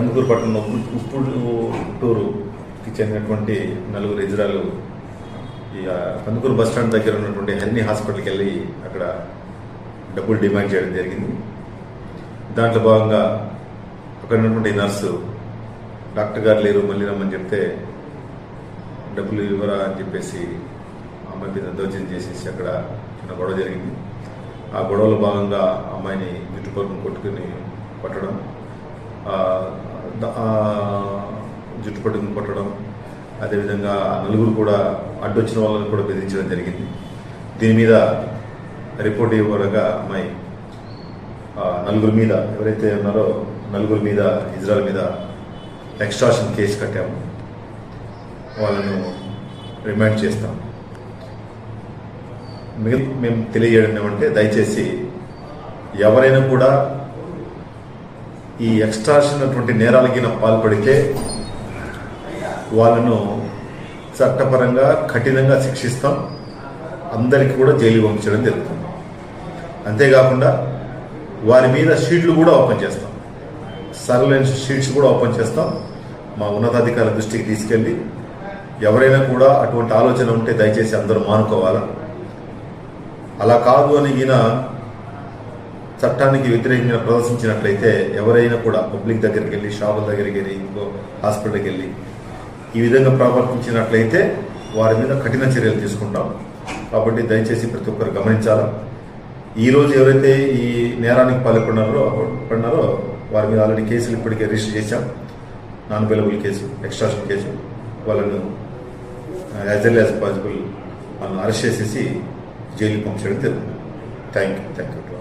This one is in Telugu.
కందుకూరు పట్టణం టూరుకి చెందినటువంటి నలుగురు ఇజ్రాయలు ఈ కందుకూరు బస్ స్టాండ్ దగ్గర ఉన్నటువంటి హెల్నీ హాస్పిటల్కి వెళ్ళి అక్కడ డబ్బులు డిమాండ్ చేయడం జరిగింది. దాంట్లో భాగంగా అక్కడ ఉన్నటువంటి నర్సు డాక్టర్ గారు లేరు మళ్ళీ రమ్మని చెప్తే డబ్బులు ఇవ్వరా అని చెప్పేసి అమ్మాయి మీద దౌర్జన్యం చేసేసి అక్కడ చిన్న గొడవ జరిగింది. ఆ గొడవలో భాగంగా అమ్మాయిని జుట్టుపక్కన కొట్టుకుని కొట్టడం. జుట్టు పట్టుకుని కొట్టడం అదేవిధంగా నలుగురు కూడా అడ్డొచ్చిన వాళ్ళని కూడా బెదిరించడం జరిగింది. దీని మీద రిపోర్ట్ ఇవ్వగా అమ్మాయి నలుగురు మీద ఎవరైతే ఉన్నారో నలుగురు మీద ఇజ్రాయల్ మీద ఎక్స్ట్రాషన్ కేసు కట్టాము. వాళ్ళను రిమాండ్ చేస్తాం. మిగిలి మేము తెలియజేయడం ఏమంటే దయచేసి ఎవరైనా కూడా ఈ ఎక్స్ట్రాషన్ అటువంటి నేరాలకి పాల్పడితే వాళ్ళను చట్టపరంగా కఠినంగా శిక్షిస్తాం. అందరికీ కూడా జైలు పంపించడం జరుగుతుంది. అంతేకాకుండా వారి మీద షీట్లు కూడా ఓపెన్ చేస్తాం. సర్వేలెన్స్ షీట్స్ కూడా ఓపెన్ చేస్తాం. మా ఉన్నతాధికారుల దృష్టికి తీసుకెళ్ళి ఎవరైనా కూడా అటువంటి ఆలోచన ఉంటే దయచేసి అందరూ మానుకోవాలా? అలా కాదు అని ఈయన చట్టానికి వ్యతిరేకంగా ప్రదర్శించినట్లయితే ఎవరైనా కూడా పబ్లిక్ దగ్గరికి వెళ్ళి షాపుల దగ్గరికి వెళ్ళి ఇంకో హాస్పిటల్కి వెళ్ళి ఈ విధంగా ప్రవర్తించినట్లయితే వారి మీద కఠిన చర్యలు తీసుకుంటాం. కాబట్టి దయచేసి ప్రతి ఒక్కరు గమనించాలా. ఈరోజు ఎవరైతే ఈ నేరానికి పాల్పడినారో పడినారో వారి మీద ఆల్రెడీ కేసులు ఇప్పటికే రిజిస్టర్ చేశాం. Non available case extortion case. వాళ్ళను యాజ్ ఎల్ యాజ్ పాసిబుల్ వాళ్ళని అరెస్ట్ చేసేసి జైలు పంపించడం జరుగుతుంది. Thank you thank you.